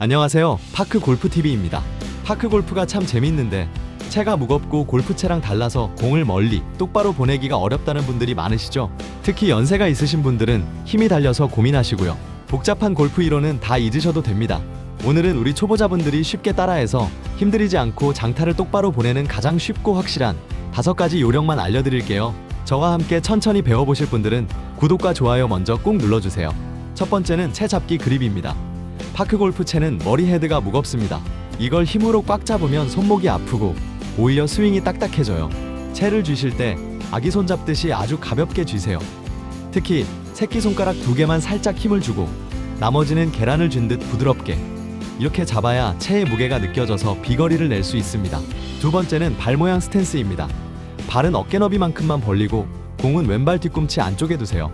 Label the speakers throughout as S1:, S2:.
S1: 안녕하세요. 파크 골프 TV입니다. 파크 골프가 참 재밌는데 채가 무겁고 골프채랑 달라서 공을 멀리 똑바로 보내기가 어렵다는 분들이 많으시죠? 특히 연세가 있으신 분들은 힘이 달려서 고민하시고요. 복잡한 골프 이론은 다 잊으셔도 됩니다. 오늘은 우리 초보자분들이 쉽게 따라해서 힘들이지 않고 장타를 똑바로 보내는 가장 쉽고 확실한 다섯 가지 요령만 알려드릴게요. 저와 함께 천천히 배워보실 분들은 구독과 좋아요 먼저 꾹 눌러주세요. 첫 번째는 채 잡기 그립입니다. 파크 골프 채는 머리 헤드가 무겁습니다. 이걸 힘으로 꽉 잡으면 손목이 아프고 오히려 스윙이 딱딱해져요. 채를 쥐실 때 아기 손 잡듯이 아주 가볍게 쥐세요. 특히 새끼 손가락 두 개만 살짝 힘을 주고 나머지는 계란을 쥔듯 부드럽게 이렇게 잡아야 채의 무게가 느껴져서 비거리를 낼 수 있습니다. 두 번째는 발 모양 스탠스입니다. 발은 어깨 너비만큼만 벌리고 공은 왼발 뒤꿈치 안쪽에 두세요.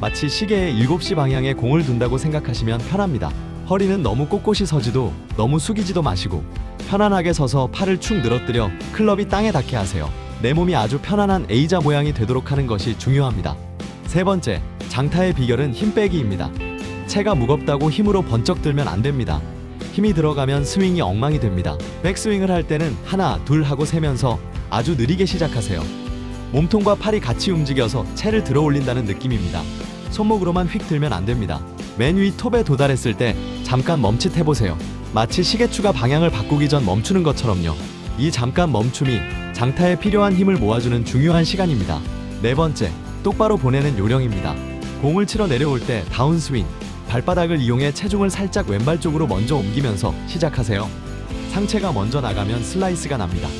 S1: 마치 시계의 7시 방향에 공을 둔다고 생각하시면 편합니다. 허리는 너무 꼿꼿이 서지도 너무 숙이지도 마시고 편안하게 서서 팔을 축 늘어뜨려 클럽이 땅에 닿게 하세요. 내 몸이 아주 편안한 A자 모양이 되도록 하는 것이 중요합니다. 세 번째, 장타의 비결은 힘 빼기입니다. 채가 무겁다고 힘으로 번쩍 들면 안 됩니다. 힘이 들어가면 스윙이 엉망이 됩니다. 백스윙을 할 때는 하나, 둘 하고 세면서 아주 느리게 시작하세요. 몸통과 팔이 같이 움직여서 채를 들어 올린다는 느낌입니다. 손목으로만 휙 들면 안 됩니다. 맨 위 톱에 도달했을 때 잠깐 멈칫해 보세요. 마치 시계추가 방향을 바꾸기 전 멈추는 것처럼요. 이 잠깐 멈춤이 장타에 필요한 힘을 모아주는 중요한 시간입니다. 네 번째, 똑바로 보내는 요령입니다. 공을 치러 내려올 때 다운스윙, 발바닥을 이용해 체중을 살짝 왼발 쪽으로 먼저 옮기면서 시작하세요. 상체가 먼저 나가면 슬라이스가 납니다.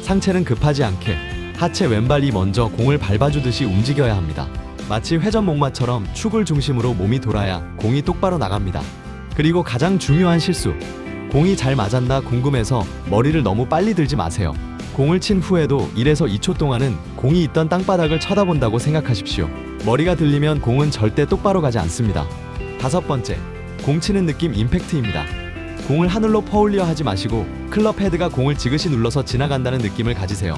S1: 상체는 급하지 않게 하체 왼발이 먼저 공을 밟아주듯이 움직여야 합니다. 마치 회전 목마처럼 축을 중심으로 몸이 돌아야 공이 똑바로 나갑니다. 그리고 가장 중요한 실수. 공이 잘 맞았나 궁금해서 머리를 너무 빨리 들지 마세요. 공을 친 후에도 1에서 2초 동안은 공이 있던 땅바닥을 쳐다본다고 생각하십시오. 머리가 들리면 공은 절대 똑바로 가지 않습니다. 다섯 번째, 공 치는 느낌 임팩트입니다. 공을 하늘로 퍼올려 하지 마시고 클럽 헤드가 공을 지그시 눌러서 지나간다는 느낌을 가지세요.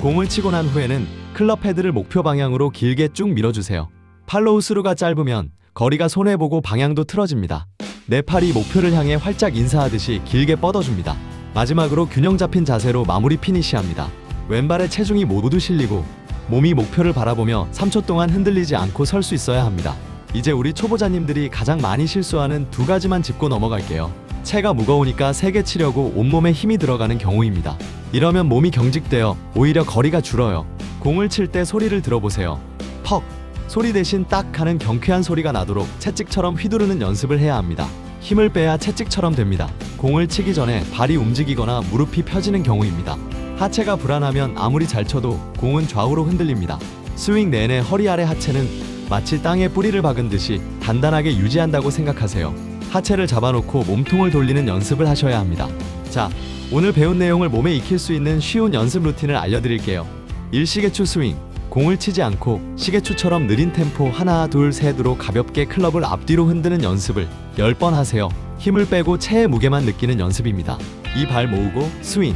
S1: 공을 치고 난 후에는 클럽 헤드를 목표 방향으로 길게 쭉 밀어주세요. 팔로우 스루가 짧으면 거리가 손해보고 방향도 틀어집니다. 내 팔이 목표를 향해 활짝 인사하듯이 길게 뻗어줍니다. 마지막으로 균형 잡힌 자세로 마무리 피니시합니다. 왼발에 체중이 모두 실리고 몸이 목표를 바라보며 3초 동안 흔들리지 않고 설 수 있어야 합니다. 이제 우리 초보자님들이 가장 많이 실수하는 두 가지만 짚고 넘어갈게요. 채가 무거우니까 세게 치려고 온몸에 힘이 들어가는 경우입니다. 이러면 몸이 경직되어 오히려 거리가 줄어요. 공을 칠 때 소리를 들어보세요. 퍽! 소리 대신 딱 하는 경쾌한 소리가 나도록 채찍처럼 휘두르는 연습을 해야 합니다. 힘을 빼야 채찍처럼 됩니다. 공을 치기 전에 발이 움직이거나 무릎이 펴지는 경우입니다. 하체가 불안하면 아무리 잘 쳐도 공은 좌우로 흔들립니다. 스윙 내내 허리 아래 하체는 마치 땅에 뿌리를 박은 듯이 단단하게 유지한다고 생각하세요. 하체를 잡아놓고 몸통을 돌리는 연습을 하셔야 합니다. 자, 오늘 배운 내용을 몸에 익힐 수 있는 쉬운 연습 루틴을 알려드릴게요. 일시계추 스윙. 공을 치지 않고 시계추처럼 느린 템포 하나 둘 셋으로 가볍게 클럽을 앞뒤로 흔드는 연습을 10번 하세요. 힘을 빼고 체의 무게만 느끼는 연습입니다. 이 발 모으고 스윙.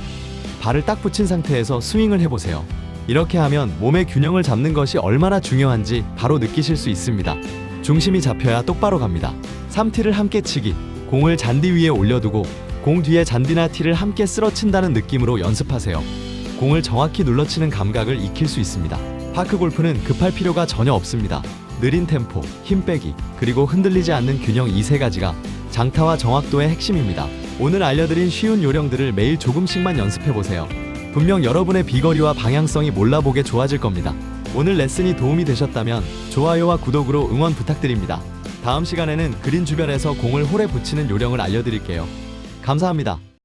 S1: 발을 딱 붙인 상태에서 스윙을 해보세요. 이렇게 하면 몸의 균형을 잡는 것이 얼마나 중요한지 바로 느끼실 수 있습니다. 중심이 잡혀야 똑바로 갑니다. 3티를 함께 치기. 공을 잔디 위에 올려두고 공 뒤에 잔디나 티를 함께 쓰러친다는 느낌으로 연습하세요. 공을 정확히 눌러치는 감각을 익힐 수 있습니다. 파크 골프는 급할 필요가 전혀 없습니다. 느린 템포, 힘 빼기, 그리고 흔들리지 않는 균형 이 세 가지가 장타와 정확도의 핵심입니다. 오늘 알려드린 쉬운 요령들을 매일 조금씩만 연습해 보세요. 분명 여러분의 비거리와 방향성이 몰라보게 좋아질 겁니다. 오늘 레슨이 도움이 되셨다면 좋아요와 구독으로 응원 부탁드립니다. 다음 시간에는 그린 주변에서 공을 홀에 붙이는 요령을 알려드릴게요. 감사합니다.